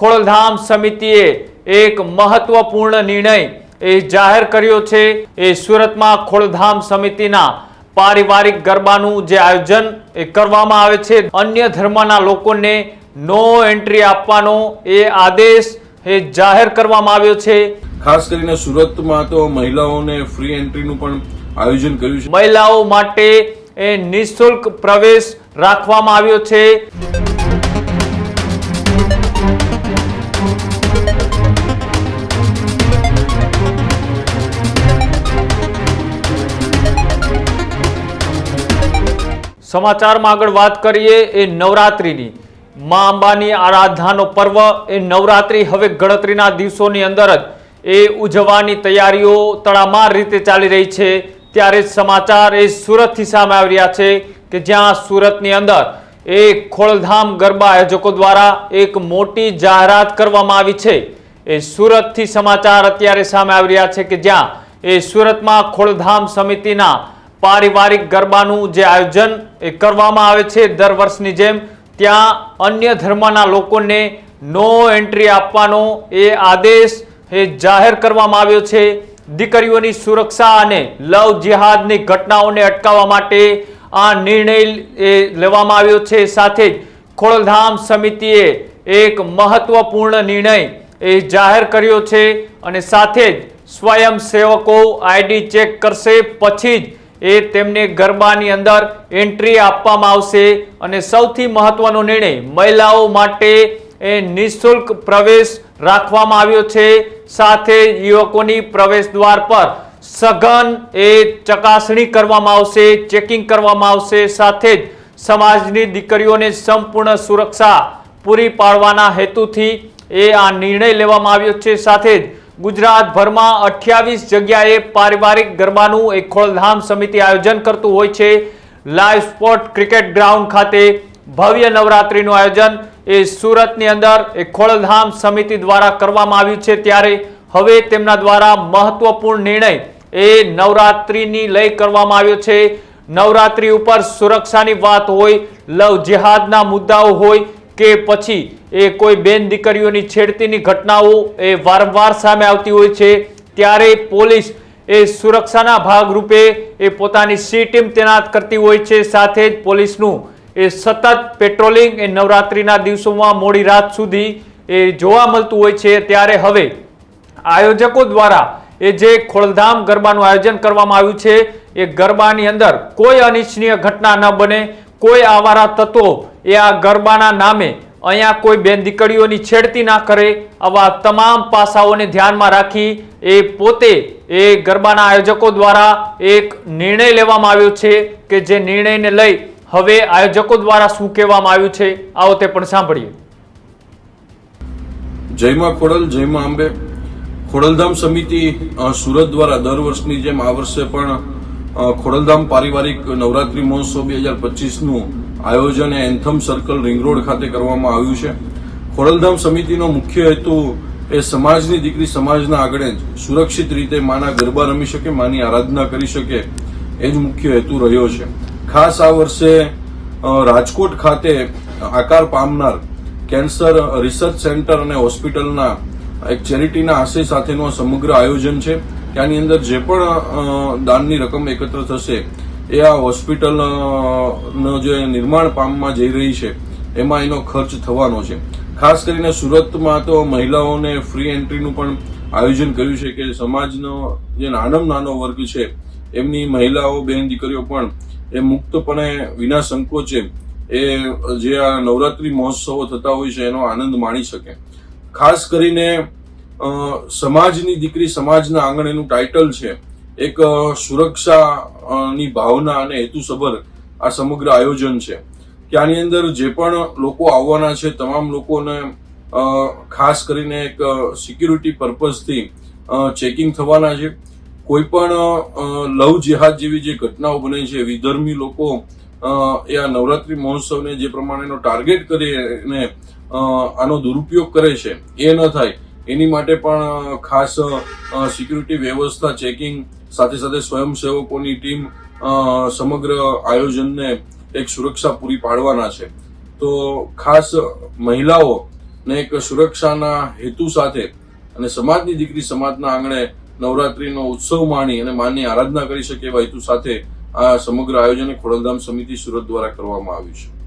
ખોડલધામ સમિતિએ એક મહત્વપૂર્ણ નિર્ણય એ જાહેર કર્યો છે. એ સુરતમાં ખોળધામ સમિતિના પારિવારિક ગરબાનું જે આયોજન એ કરવામાં આવે છે. અન્ય ધર્મના લોકોને નો એન્ટ્રી આપવાનો એ આદેશ એ જાહેર કરવામાં આવ્યો છે. ખાસ કરીને સુરતમાં તો મહિલાઓને ફ્રી એન્ટ્રીનું પણ આયોજન કર્યું છે. મહિલાઓ માટે એ નિઃશુલ્ક પ્રવેશ રાખવામાં આવ્યો છે. સમાચારમાં આગળ વાત કરીએ, એ નવરાત્રિની. મા અંબાની આરાધનાનો પર્વ, એ નવરાત્રિ હવે ગણતરીના દિવસોની અંદર જ એ ઉજવવાની તૈયારીઓ તડામાર રીતે ચાલી રહી છે. ત્યારે સમાચાર એ સુરતથી સામે આવી રહ્યા છે કે જ્યાં સુરતની અંદર એ ખોળધામ ગરબા આયોજકો દ્વારા એક મોટી જાહેરાત કરવામાં આવી છે. એ સુરતથી સમાચાર અત્યારે સામે આવી રહ્યા છે કે જ્યાં એ સુરતમાં ખોળધામ સમિતિના પારિવારિક ગરબાનું જે આયોજન એ કરવામાં આવે છે દર વર્ષની જેમ, ત્યાં અન્ય ધર્મના લોકોને નો એન્ટ્રી આપવાનો એ આદેશ એ જાહેર કરવામાં આવ્યો છે. દીકરીઓની સુરક્ષા અને લવ જિહાદની ઘટનાઓને અટકાવવા માટે આ નિર્ણય એ લેવામાં આવ્યો છે. સાથે જ ખોડલધામ સમિતિએ એક મહત્વપૂર્ણ નિર્ણય એ જાહેર કર્યો છે અને સાથે જ સ્વયંસેવકો આઈડી ચેક કરશે. પછી જ એ તેમને ગરબાની અંદર એન્ટ્રી આપવામાં આવશે અને સૌથી મહત્વનો નિર્ણય મહિલાઓ માટે એ નિઃશુલ્ક પ્રવેશ રાખવામાં આવ્યો છે. સાથે યુવકોની પ્રવેશ દ્વાર પર સઘન એ ચકાસણી કરવામાં આવશે, ચેકિંગ કરવામાં આવશે. સાથે જ સમાજની દીકરીઓને સંપૂર્ણ સુરક્ષા પૂરી પાડવાના હેતુથી એ આ નિર્ણય લેવામાં આવ્યો છે. સાથે જ ગુજરાતભરમાં અઠ્યાવીસ જગ્યાએ પારિવારિક ગરબાનું એક ખોળધામ સમિતિ આયોજન કરતું હોય છે. લાઈવ સ્પોર્ટ ક્રિકેટ ગ્રાઉન્ડ ખાતે ભવ્ય નવરાત્રિનું આયોજન એ સુરતની અંદર એ ખોળધામ સમિતિ દ્વારા કરવામાં આવ્યું છે. ત્યારે હવે તેમના દ્વારા મહત્વપૂર્ણ નિર્ણય એ નવરાત્રિની લઈ કરવામાં આવ્યો છે. નવરાત્રિ ઉપર સુરક્ષાની વાત હોય, લવ જિહાદના મુદ્દાઓ હોય કે પછી એ કોઈ બેન દીકરીઓની છેડતીની ઘટનાઓ એ વારંવાર સામે આવતી હોય છે, ત્યારે પોલીસ એ સુરક્ષાના ભાગરૂપે એ પોતાની સી ટીમ તૈનાત કરતી હોય છે. સાથે જ પોલીસનું એ સતત પેટ્રોલિંગ એ નવરાત્રિના દિવસોમાં મોડી રાત સુધી એ જોવા મળતું હોય છે. ત્યારે હવે આયોજકો દ્વારા એ જે ખોળધામ ગરબાનું આયોજન કરવામાં આવ્યું છે, એ ગરબાની અંદર કોઈ અનિચ્છનીય ઘટના ન બને. કોઈ આવારા તત્વો એ આ ગરબાના નામે અહીંયા કોઈ બેન દીકરીઓની છેડતી ના કરે, આવા તમામ પાસાઓને ધ્યાનમાં રાખી એ પોતે એ ગરબાના આયોજકો દ્વારા એક નિર્ણય લેવામાં આવ્યો છે કે જે નિર્ણયને લઈ હવે આયોજકો દ્વારા શું કહેવામાં આવ્યું છે, આવો તે પણ સાંભળીએ. જયમાં ખોડલ, જયમાં અંબે ખોડલધામ સમિતિ સુરત દ્વારા દર વર્ષની જેમ આ વર્ષે પણ ખોડલધામ પારિવારિક નવરાત્રી મહોત્સવ બે હજાર પચીસનું આયોજન એન્થમ સર્કલ રિંગ રોડ ખાતે કરવામાં આવ્યું છે. ખોડલધામ સમિતિનો મુખ્ય હેતુ એ સમાજની દીકરી સમાજના આગળ જ સુરક્ષિત રીતે માના ગરબા રમી શકે, માની આરાધના કરી શકે એ જ મુખ્ય હેતુ રહ્યો છે. ખાસ આ વર્ષે રાજકોટ ખાતે આકાર પામનાર કેન્સર રિસર્ચ સેન્ટર અને હોસ્પિટલના એક ચેરિટીના આશય સાથેનું સમગ્ર આયોજન છે. ત્યાંની અંદર જે પણ દાનની રકમ એકત્ર થશે, એ આ હોસ્પિટલ નો જે નિર્માણ પામમાં જઈ રહી છે, એમાં એનો ખર્ચ થવાનો છે. ખાસ કરીને સુરતમાં તો મહિલાઓને ફ્રી એન્ટ્રીનું પણ આયોજન કર્યું છે કે સમાજનો જે નાનો નાનો વર્ગ છે, એમની મહિલાઓ, બેન દીકરીઓ પણ એ મુક્તપણે વિના સંકોચે એ જે આ નવરાત્રિ મહોત્સવો થતા હોય છે, એનો આનંદ માણી શકે. ખાસ કરીને સમાજની દીકરી સમાજના આંગણ એનું ટાઇટલ છે. એક સુરક્ષાની ભાવના અને હેતુસભર આ સમગ્ર આયોજન છે. કે આની અંદર જે પણ લોકો આવવાના છે, તમામ લોકોને ખાસ કરીને એક સિક્યુરિટી પર્પઝથી ચેકિંગ થવાના છે. કોઈ પણ લવ જેહાદ જેવી જે ઘટનાઓ બને છે, વિધર્મી લોકો એ આ નવરાત્રી મહોત્સવને જે પ્રમાણેનો ટાર્ગેટ કરીને આનો દુરુપયોગ કરે છે, એ ન થાય. એની માટે પણ ખાસ સિક્યુરિટી વ્યવસ્થા ચેકિંગ સાથે સાથે સ્વયંસેવકોની ટીમ સમગ્ર આયોજનને એક સુરક્ષા પૂરી પાડવાના છે. તો ખાસ મહિલાઓ ને એક સુરક્ષાના હેતુ સાથે અને સમાજની દીકરી સમાજના આંગણે નવરાત્રીનો ઉત્સવ માણી અને માની આરાધના કરી શકે એવા હેતુ સાથે આ સમગ્ર આયોજન ખોડલધામ સમિતિ સુરત દ્વારા કરવામાં આવ્યું છે.